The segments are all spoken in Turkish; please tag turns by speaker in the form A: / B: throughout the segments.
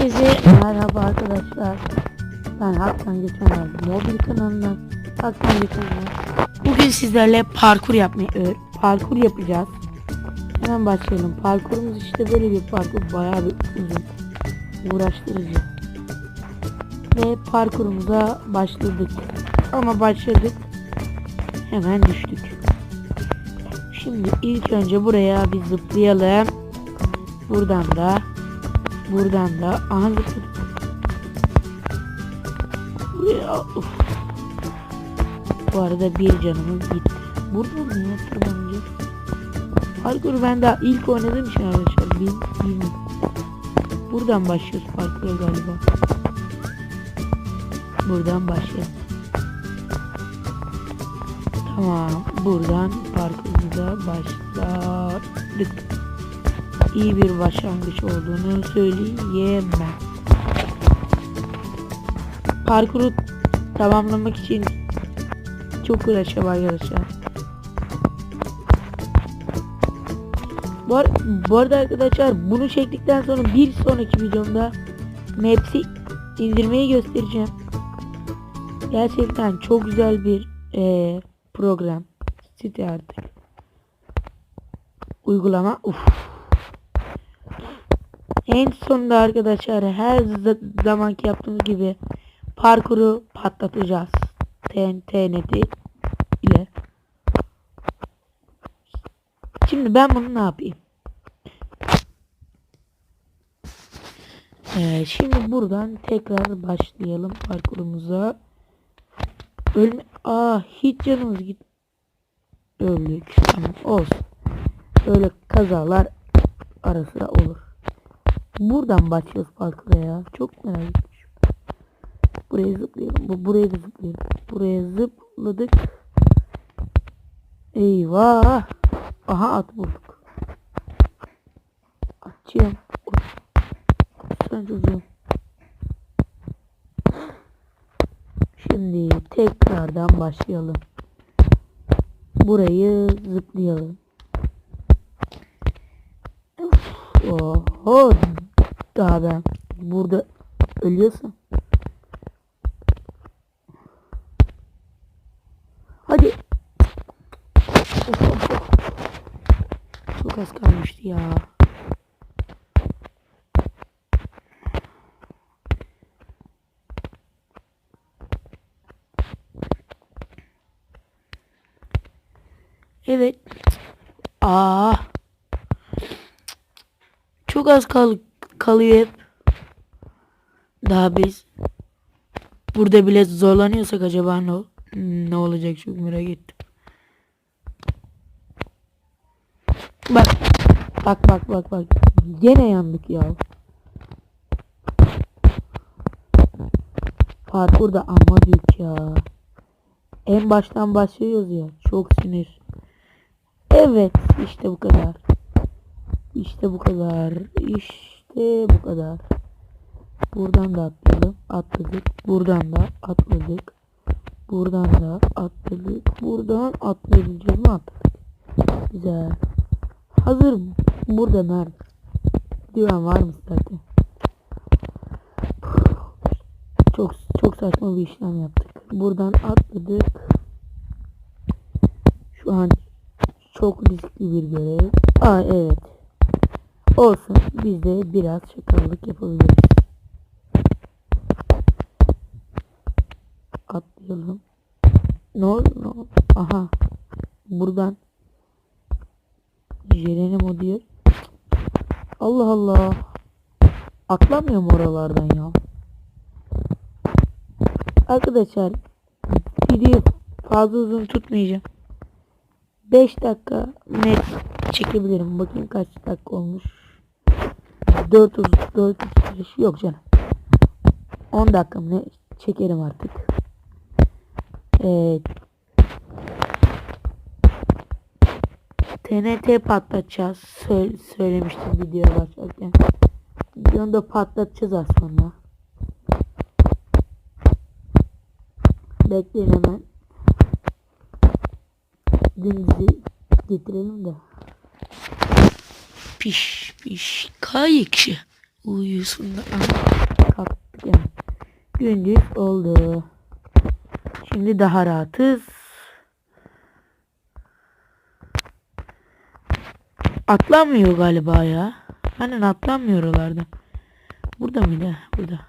A: Herkese merhaba arkadaşlar. Ben Hakan Geçenler. Mobil kanalından Hakan Geçenler. Bugün sizlerle parkur yapmayı öğ- parkur yapacağız. Hemen başlayalım. Parkurumuz işte böyle bir parkur. Bayağı bir uzun. Uğraştırıcı. Ve parkurumuza başladık. Ama başladık. Hemen düştük. Şimdi ilk önce buraya bir zıplayalım. Buradan da Buradan da zıpladık. Buraya uf. Bu arada bir canımız gitti. Buradan ya tırmanacağız? Parkuru ben daha ilk oynadığım için arkadaşlar bil, bilmiyorum. Buradan başlıyoruz parkura galiba. Buradan başlayalım. Tamam. Buradan parkurumuza başladık iyi bir başlangıç olduğunu söyleyemem. Parkuru tamamlamak için çok uğraşacağım arkadaşlar. Bu, ar- bu arada arkadaşlar bunu çektikten sonra bir sonraki videomda Maps'i indirmeyi göstereceğim. Gerçekten çok güzel bir eee, program. Site artık. Uygulama. Uf. En sonunda arkadaşlar her zamanki yaptığımız gibi parkuru patlatacağız. TNT neti ile. Şimdi ben bunu ne yapayım? Ee, şimdi buradan tekrar başlayalım parkurumuza. Ölme... Aa hiç canımız git. Öldük. Tamam olsun. Böyle kazalar ara olur. Buradan başlıyoruz parkura ya. Çok merak etmişim. Buraya zıplayalım. Bu buraya da zıplayalım. Buraya zıpladık. Eyvah. Aha at bulduk. Atçıyım. Sen çocuğum. Şimdi tekrardan başlayalım. Burayı zıplayalım. Oho. Ben burada ölüyorsun. Hadi. Of, of, of. Çok az kalmıştı ya. Evet. Aa. Çok az kal kalıyor hep. Daha biz burada bile zorlanıyorsak acaba ne ne olacak çok merak ettim. Bak. Bak bak bak bak. Gene yandık ya. Parkur da amma büyük ya. En baştan başlıyoruz ya. Çok sinir. Evet işte bu kadar. İşte bu kadar. İşte bu kadar. Buradan da atladım. Atladık. Buradan da atladık. Buradan da atladık. Buradan atlayabileceğiz mi atladık. Güzel. Hazır burada nerede? Güven var mı zaten? Çok çok saçma bir işlem yaptık. Buradan atladık. Şu an çok riskli bir görev. Aa evet. Olsun. Biz de biraz şakallık yapabiliriz. Atlayalım. Ne oldu? Ne oldu? Aha. Buradan. Jerenim o diyor. Allah Allah. Atlamıyorum oralardan ya. Arkadaşlar video fazla uzun tutmayacağım. 5 dakika net çekebilirim. Bakayım kaç dakika olmuş. 4 4 yok canım. 10 dakika mı ne çekerim artık. Evet. TNT patlatacağız. Sö- söylemiştim videoya başlarken. Videonu da patlatacağız aslında. Bekleyin hemen. Dümdüzü getirelim de. Piş piş kayıkçı. Uyusun da. Aha, kalktık yani. Gündüz oldu. Şimdi daha rahatız. Atlanmıyor galiba ya. Hani atlanmıyor oralardan. Burada mıydı? Burada.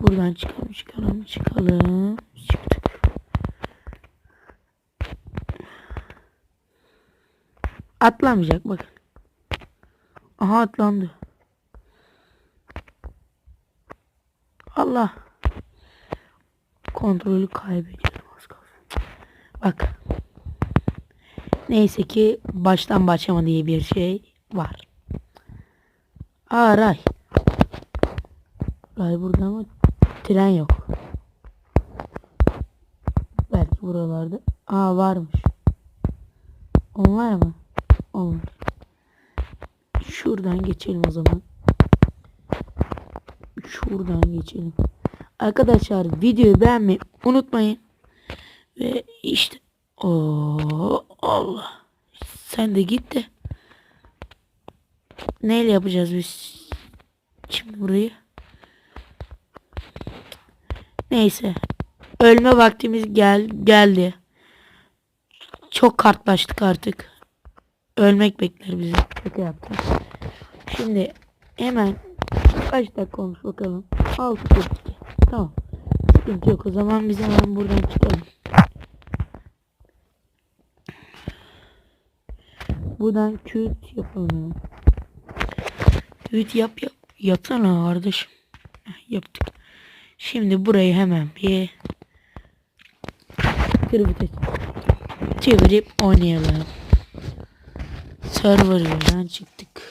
A: Buradan çıkalım çıkalım çıkalım. Çıktık. Atlamayacak bakın. Aha atlandı. Allah. Kontrolü kaybediyorum az. Bak. Neyse ki baştan başlama diye bir şey var. Aa ray. Ray burada ama tren yok. Belki buralarda. Aa varmış. On var mı? On. Şuradan geçelim o zaman. Şuradan geçelim. Arkadaşlar videoyu beğenmeyi unutmayın. Ve işte o Allah. Sen de git de. Neyle yapacağız biz? Şimdi burayı. Neyse. Ölme vaktimiz gel geldi. Çok kartlaştık artık. Ölmek bekler bizi. Şaka yaptım. Şimdi hemen kaç dakika olmuş bakalım. 6.42. Tamam. Sıkıntı yok. O zaman biz hemen buradan çıkalım. Buradan küt yapalım. Küt yap yap. Yapsana kardeşim. Heh, Yaptık. Şimdi burayı hemen bir kırıp çevirip oynayalım. Server'dan çıktık.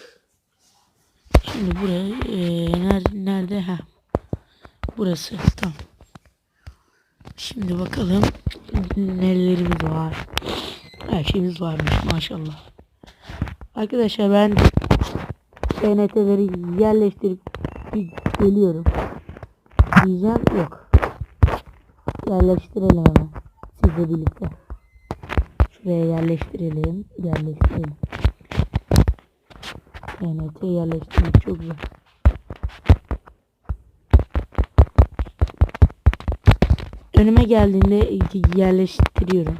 A: Şimdi buraya eee, nerede nerede ha burası tamam. Şimdi bakalım nelerimiz var. Her şeyimiz varmış maşallah. Arkadaşlar ben TNT'leri yerleştirip geliyorum. Diyeceğim yok. Yerleştirelim hemen. Sizle birlikte. Şuraya yerleştirelim. Yerleştirelim. TNT yerleştirmek çok zor. Önüme geldiğinde yerleştiriyorum.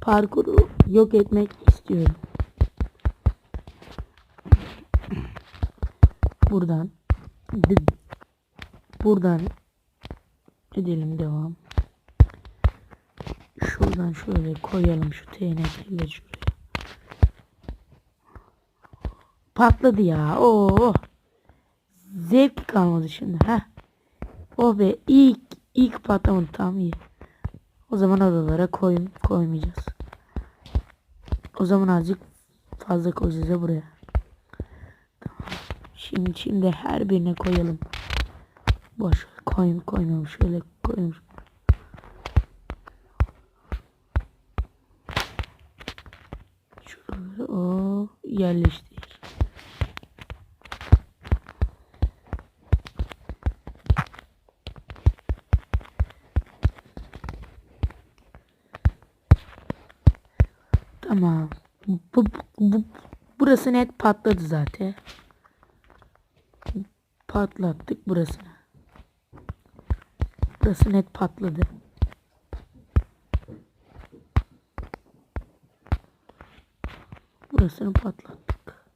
A: Parkuru yok etmek istiyorum. Buradan buradan edelim devam. Şuradan şöyle koyalım şu TNT'leri şuraya. Patladı ya. Oo. Zevk kalmadı şimdi. Heh. Oh be ilk ilk patlamadı tam iyi. O zaman oralara koy, koymayacağız. O zaman azıcık fazla koyacağız ya buraya. Tamam. Şimdi şimdi her birine koyalım. Boş ver, koy koymayalım şöyle koyalım. Şuraları o yerleştir. Tamam. Bu, bu, bu- burası net patladı zaten. Patlattık burasını. Burası net patladı. Burasını patlattık.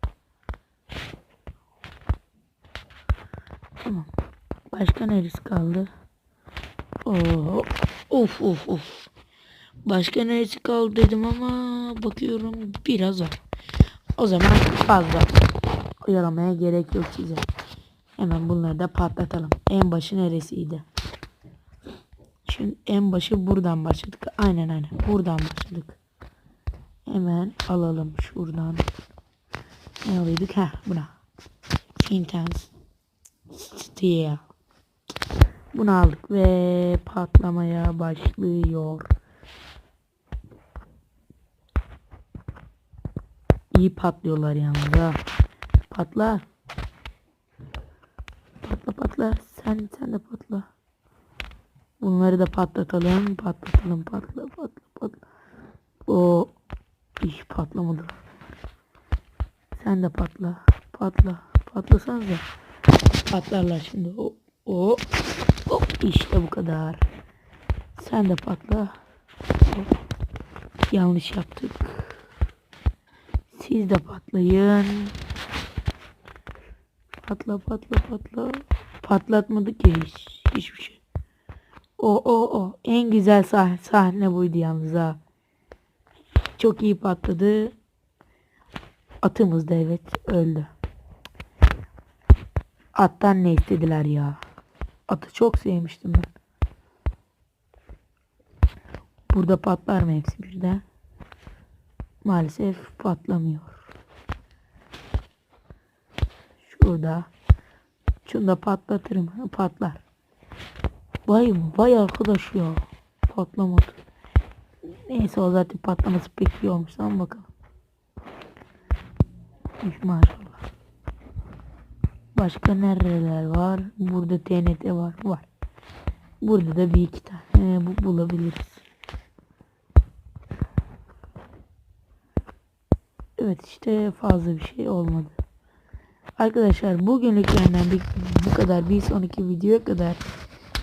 A: Tamam. Başka neresi kaldı? Oo, of of of. Başka neresi kaldı dedim ama bakıyorum biraz var. O zaman fazla oyalamaya gerek yok size. Hemen bunları da patlatalım. En başı neresiydi? Şimdi en başı buradan başladık. Aynen aynen. Buradan başladık. Hemen alalım şuradan. Ne alıyorduk? Heh buna. Intense. Steel. Bunu aldık ve patlamaya başlıyor. İyi patlıyorlar yalnız ha. Patla. Patla patla. Sen sen de patla. Bunları da patlatalım. Patlatalım. Patla patla patla. O iş patlamadı. Sen de patla. Patla. Patlasanız da. Patlarlar şimdi. O, o, o. işte bu kadar. Sen de patla. Hop. Yanlış yaptık. Siz de patlayın. Patla patla patla. Patlatmadık ki hiç. Hiçbir şey. O o o. En güzel sahne, sahne buydu yalnız ha. Çok iyi patladı. Atımız da evet öldü. Attan ne istediler ya. Atı çok sevmiştim ben. Burada patlar mı hepsi birden? Maalesef patlamıyor. Şurada. Şunu da patlatırım. Patlar. Vay vay arkadaş ya. Patlamadı. Neyse o zaten patlaması pek iyi olmuş. Ama bakalım. Maşallah. Başka nereler var? Burada TNT var. Var. Burada da bir iki tane bu bulabiliriz. Evet işte fazla bir şey olmadı. Arkadaşlar bugünlük benden bu kadar. Bir sonraki videoya kadar